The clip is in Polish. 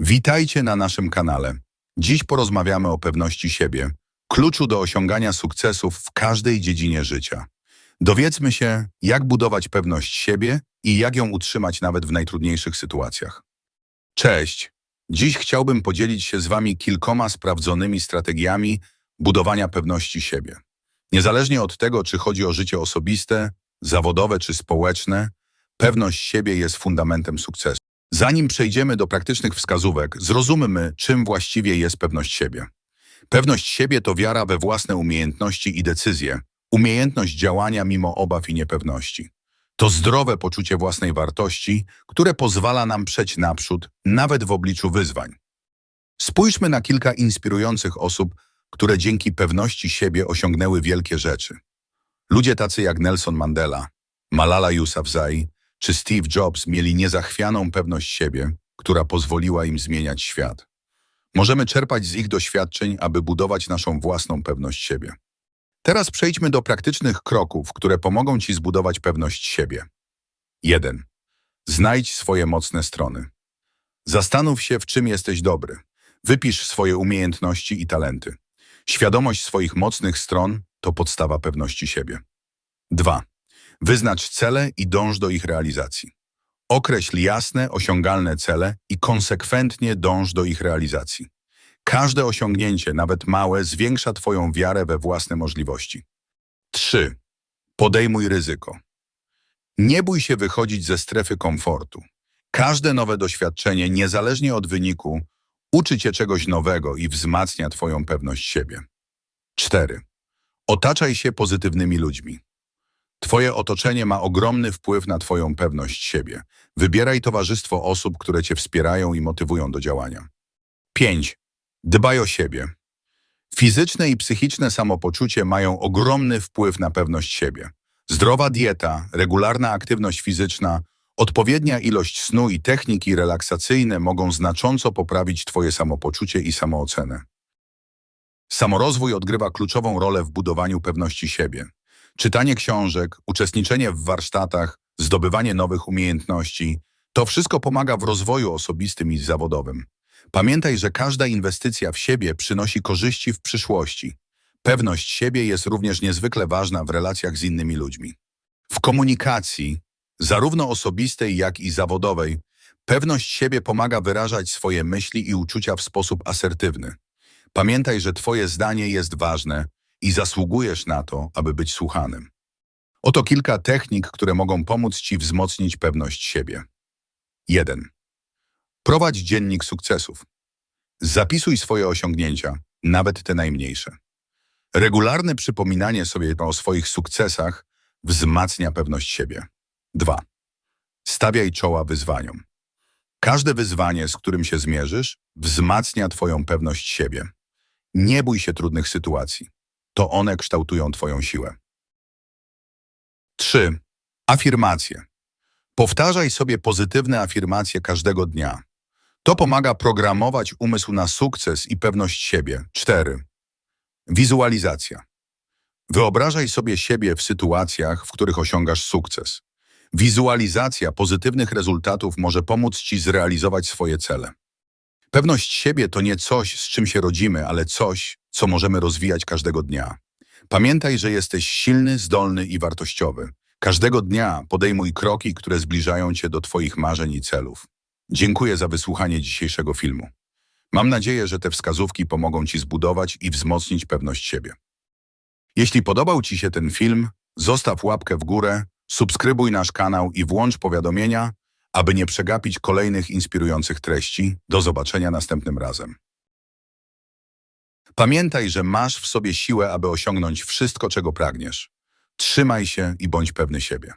Witajcie na naszym kanale. Dziś porozmawiamy o pewności siebie, kluczu do osiągania sukcesów w każdej dziedzinie życia. Dowiedzmy się, jak budować pewność siebie i jak ją utrzymać nawet w najtrudniejszych sytuacjach. Cześć! Dziś chciałbym podzielić się z Wami kilkoma sprawdzonymi strategiami budowania pewności siebie. Niezależnie od tego, czy chodzi o życie osobiste, zawodowe czy społeczne, pewność siebie jest fundamentem sukcesu. Zanim przejdziemy do praktycznych wskazówek, zrozummy, czym właściwie jest pewność siebie. Pewność siebie to wiara we własne umiejętności i decyzje, umiejętność działania mimo obaw i niepewności. To zdrowe poczucie własnej wartości, które pozwala nam przejść naprzód, nawet w obliczu wyzwań. Spójrzmy na kilka inspirujących osób, które dzięki pewności siebie osiągnęły wielkie rzeczy. Ludzie tacy jak Nelson Mandela, Malala Yousafzai czy Steve Jobs mieli niezachwianą pewność siebie, która pozwoliła im zmieniać świat. Możemy czerpać z ich doświadczeń, aby budować naszą własną pewność siebie. Teraz przejdźmy do praktycznych kroków, które pomogą Ci zbudować pewność siebie. 1. Znajdź swoje mocne strony. Zastanów się, w czym jesteś dobry. Wypisz swoje umiejętności i talenty. Świadomość swoich mocnych stron to podstawa pewności siebie. 2. Wyznacz cele i dąż do ich realizacji. Określ jasne, osiągalne cele i konsekwentnie dąż do ich realizacji. Każde osiągnięcie, nawet małe, zwiększa Twoją wiarę we własne możliwości. 3. Podejmuj ryzyko. Nie bój się wychodzić ze strefy komfortu. Każde nowe doświadczenie, niezależnie od wyniku, uczy Cię czegoś nowego i wzmacnia Twoją pewność siebie. 4. Otaczaj się pozytywnymi ludźmi. Twoje otoczenie ma ogromny wpływ na Twoją pewność siebie. Wybieraj towarzystwo osób, które Cię wspierają i motywują do działania. 5. Dbaj o siebie. Fizyczne i psychiczne samopoczucie mają ogromny wpływ na pewność siebie. Zdrowa dieta, regularna aktywność fizyczna, odpowiednia ilość snu i techniki relaksacyjne mogą znacząco poprawić Twoje samopoczucie i samoocenę. Samorozwój odgrywa kluczową rolę w budowaniu pewności siebie. Czytanie książek, uczestniczenie w warsztatach, zdobywanie nowych umiejętności to wszystko pomaga w rozwoju osobistym i zawodowym. Pamiętaj, że każda inwestycja w siebie przynosi korzyści w przyszłości. Pewność siebie jest również niezwykle ważna w relacjach z innymi ludźmi. W komunikacji, zarówno osobistej, jak i zawodowej, pewność siebie pomaga wyrażać swoje myśli i uczucia w sposób asertywny. Pamiętaj, że Twoje zdanie jest ważne i zasługujesz na to, aby być słuchanym. Oto kilka technik, które mogą pomóc Ci wzmocnić pewność siebie. 1. Prowadź dziennik sukcesów. Zapisuj swoje osiągnięcia, nawet te najmniejsze. Regularne przypominanie sobie o swoich sukcesach wzmacnia pewność siebie. 2. Stawiaj czoła wyzwaniom. Każde wyzwanie, z którym się zmierzysz, wzmacnia Twoją pewność siebie. Nie bój się trudnych sytuacji. To one kształtują Twoją siłę. 3. Afirmacje. Powtarzaj sobie pozytywne afirmacje każdego dnia. To pomaga programować umysł na sukces i pewność siebie. 4. Wizualizacja. Wyobrażaj sobie siebie w sytuacjach, w których osiągasz sukces. Wizualizacja pozytywnych rezultatów może pomóc Ci zrealizować swoje cele. Pewność siebie to nie coś, z czym się rodzimy, ale coś, co możemy rozwijać każdego dnia. Pamiętaj, że jesteś silny, zdolny i wartościowy. Każdego dnia podejmuj kroki, które zbliżają Cię do Twoich marzeń i celów. Dziękuję za wysłuchanie dzisiejszego filmu. Mam nadzieję, że te wskazówki pomogą Ci zbudować i wzmocnić pewność siebie. Jeśli podobał Ci się ten film, zostaw łapkę w górę, subskrybuj nasz kanał i włącz powiadomienia, aby nie przegapić kolejnych inspirujących treści. Do zobaczenia następnym razem. Pamiętaj, że masz w sobie siłę, aby osiągnąć wszystko, czego pragniesz. Trzymaj się i bądź pewny siebie.